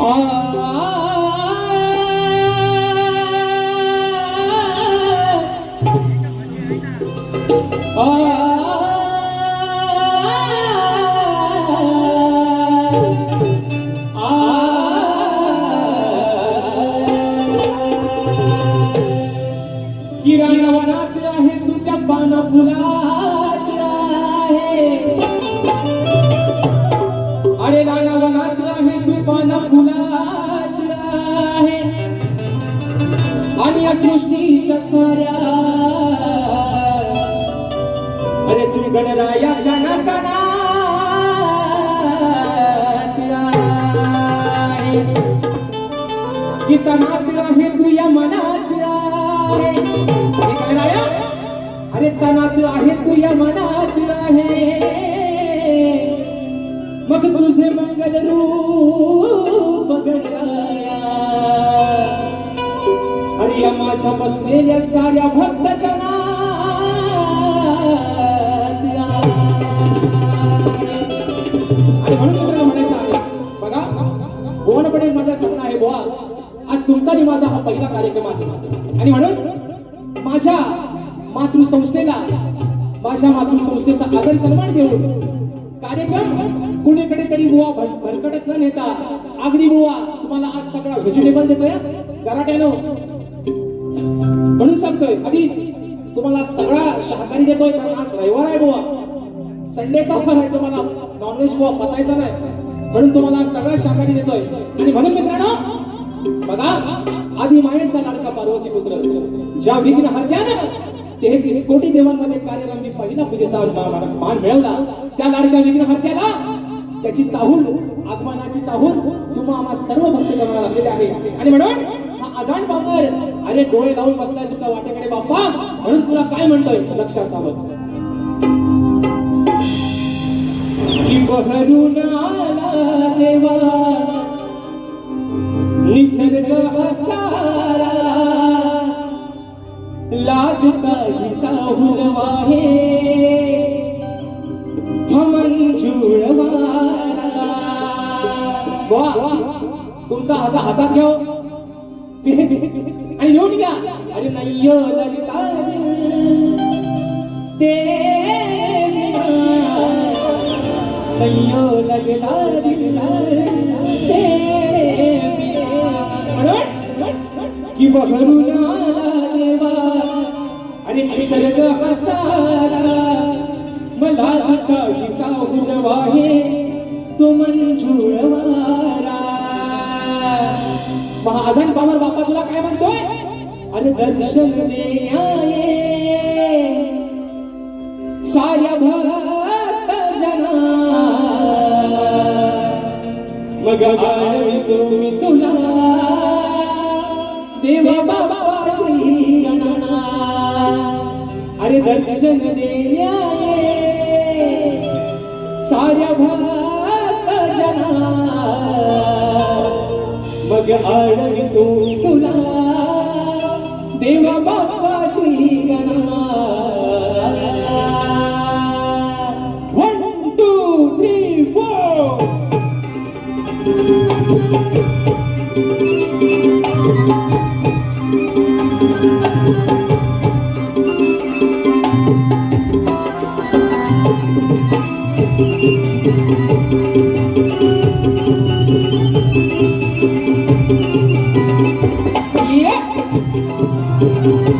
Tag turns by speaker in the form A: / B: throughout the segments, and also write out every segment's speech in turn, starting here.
A: किराणा पाना फुलात आहे. आणि या सृष्टीच्या साऱ्या अरे तुम्ही गणराया गणा गणा की तनात आहे तू मनात आहे. अरे तनात आहे तू मनात आहे. मग तुझे मंगल रूप आणि या माझ्या बसलेल्या साऱ्या भक्त जना म्हणून मित्रांनो म्हणायचं आहे बघा माझं आहे बुवा. आज तुमचा आणि माझा हा पहिला कार्यक्रम आहे. आणि म्हणून माझ्या मातृसंस्थेला माझ्या मातृसंस्थेचा आदर सन्मान देऊन कार्यक्रम कुणीकडे तरी बुवा भर- भरकटत न नेता अगदी बुवा तुम्हाला आज सगळा व्हेजिटेबल देतोय? गराट्यानो. म्हणून सांगतोय आधी तुम्हाला सगळा शाकाहारी देतोय कारण आज रविवार आहे बुवा. संडेचा ऑफर आहे तुम्हाला. नॉनव्हेज बुवा पचायचा नाही. म्हणून तुम्हाला सगळा शाकाहारी देतोय. आणि म्हणून मित्रांनो बघा आधी मायेचा लाडका पार्वती पुत्र ज्या विघ्न हरत्यानं तेहतीस कोटी देवांमध्ये कार्यरत मी पहिला पूजेचा मान मान मिळवला. त्या लाडक्या विघ्न हरत्याला त्याची चाहूल आगमनाची चाहूल तुम्हा आम्हा सर्व भक्त जनाला लागलेले आहे. आणि म्हणून हा अजाण बाबर अरे डोळे लावून बसलाय तुझ्या वाटेकडे बाप्पा. म्हणून तुला काय म्हणतोय? लक्ष असावं बहरून आला देवा. निसर्ग असारा लागता हिचा हुलवाहे मंजूळ वारा तुमचा असा हातात घ्या आणि येऊन घ्या. अरे नाही ललिता ते नैयो लगता तेरे देवा. आणि निसर्ग हसारा मला काहीचा हुलवाहे तो मंजूळ वारा महाजन बाबर बापा तुला काय म्हणतोय? अरे दर्शन देण्याये. साऱ्या भक्त जना. मग आळवितो मी तुला. देवा बाबा श्री अरे दर्शन देण्याये. साऱ्या भक्त मग आळवितो मी तुला देवा बाबा श्री गणना one two three four Música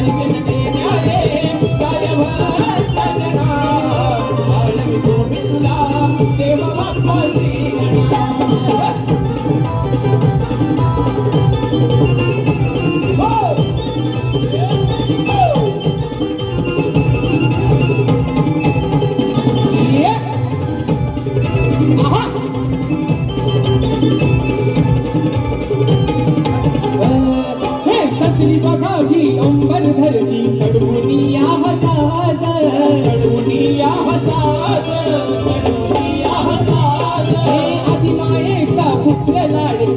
A: Hallelujah.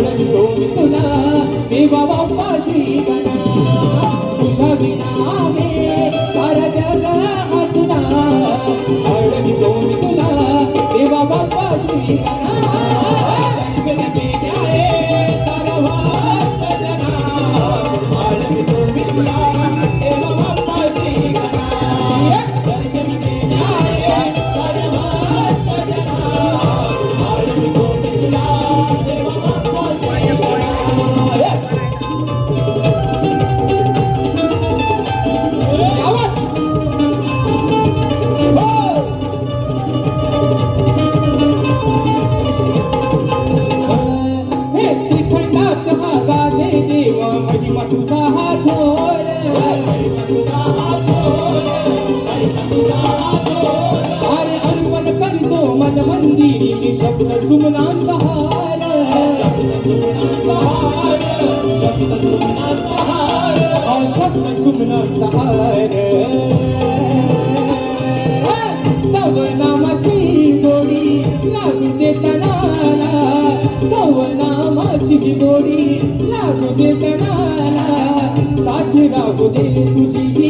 A: తొలగి తోమితులా దేవమ్మ अरे अर्पण करतो मन मंदिरी मी शब्द सुमनांचा हार. शब्द सुमनांचा हार. तव गोडी लागू दे तणाला. दे राहू दे तुझी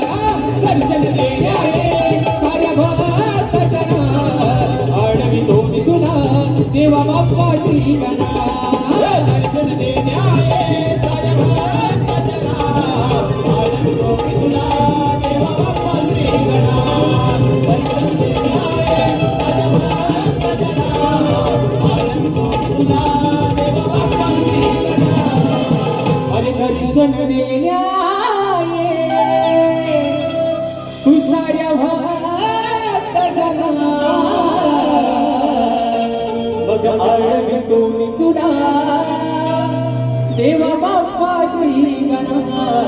A: बघ आळवी कोणी तुला. देवा बाप्पा श्री गणमा